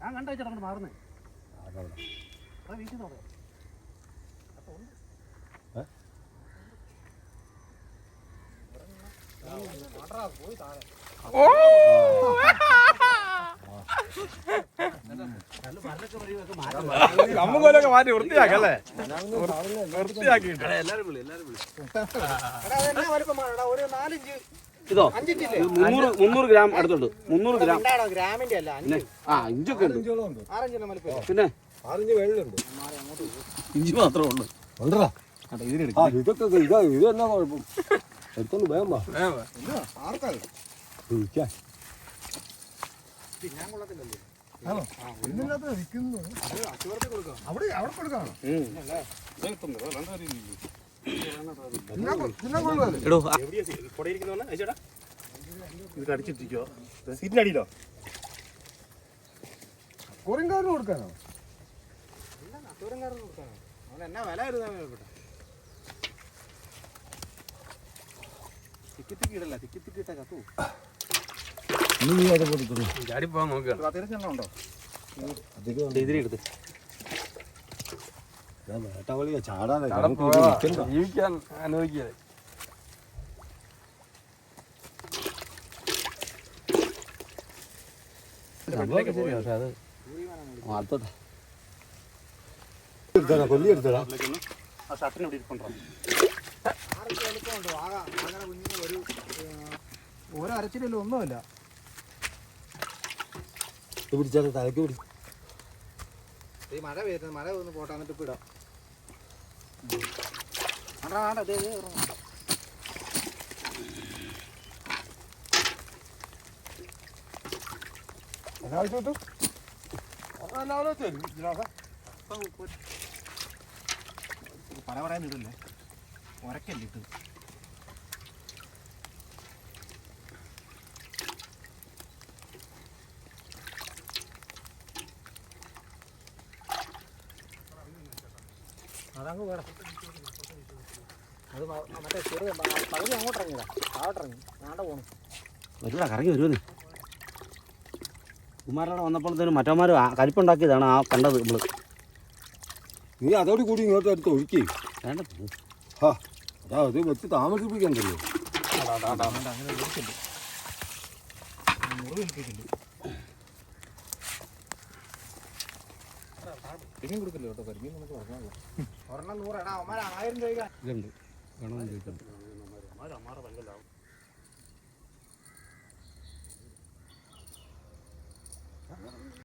ഞാൻ കണ്ടു അങ്ങോട്ട് മാറുന്നേ. വീട്ടിൽ നോക്കാം കമ്മുകൊലൊക്കെ മാറ്റി വൃത്തിയാക്കല്ലേ വൃത്തിയാക്കിയിട്ട്. ഒരു നാലഞ്ച് ഇതോ? മുന്നൂറ് മുന്നൂറ് ഗ്രാം അടുത്തുണ്ട്. മുന്നൂറ് ഗ്രാം. ഗ്രാമിന്റെ അല്ല? അഞ്ച്. ആ ഇഞ്ചൊക്കെ ഉണ്ട്. പിന്നെ? ഇഞ്ചി മാത്രമേ ഉള്ളൂ. ഉണ്ടോ ഇതൊക്കെ ഇതാ ഇത് എന്നാ കുഴപ്പം? എടുത്തോണ്ട് വേഗം വാ. ഇരിക്കാൻ. അവിടെ അവിടെ കൊടുക്കാം. എടോ അടിച്ചിട്ടിരിക്കോ സീറ്റിനടിയിലോ? കുറിങ്കാരന് കൊടുക്കാനോ? അത്തൂരംകാരന് കൊടുക്കാനോ അവൻ എന്നാ വില വരുന്ന തിക്കി തിക്കി ഇടല്ല തിക്കി തിക്കി ഇട്ട കത്തു നീ അത് കൊടുക്കുന്നു ചാടിപ്പോവാൻ നോക്കുകയാണ് തിരച്ചെണ്ണുണ്ടോ അധികം ഞാൻ വേട്ടാവളിയാ ചാടാതെ. ജീവിക്കാൻ അനുവദിക്കാതെ കൊല്ലി എടുത്തടാ ഷർട്ടിന് ഓരോ ഒന്നുമില്ല തലക്ക് പിടിച്ചു മഴ പെയ്യുന്നത് മഴ ഒന്ന് പോട്ടാന്നിട്ട് ഇപ്പൊ ഇടാം പല പറയാൻ ഇടല്ലേ ഉരക്കല്ലേ ഇട്ട് അതങ്ങ് വേണം അത് മറ്റേ ചെറിയ പകുതി അങ്ങോട്ട് ഇറങ്ങിയതാ. താഴോട്ട് ഇറങ്ങി. ഞാണ്ട പോണു. വരൂടാ കറങ്ങി വരുമെന്ന് കുമാരവിടെ വന്നപ്പോഴത്തേനും മറ്റന്മാർ കരിപ്പുണ്ടാക്കിയതാണ് ആ കണ്ടത് നമ്മൾ. നീ അതോട് കൂടി ഇങ്ങോട്ട് എടുത്ത് ഒഴുക്കി. വേണ്ട. ഹാ അതാ അത് വെച്ച് താമസിപ്പിക്കണ്ടല്ലോ അങ്ങനെ മുറിവ് കരിമീൻ കൊടുക്കില്ല കേട്ടോ കരിമീൻ നമുക്ക് ഉറങ്ങാമല്ലോ ഒരെണ്ണം നൂറ് എടാ അവന്മാർ ആയിരം രൂപ ഇതുണ്ട്. വേണമെന്ന് ചോദിക്കുന്നുണ്ട്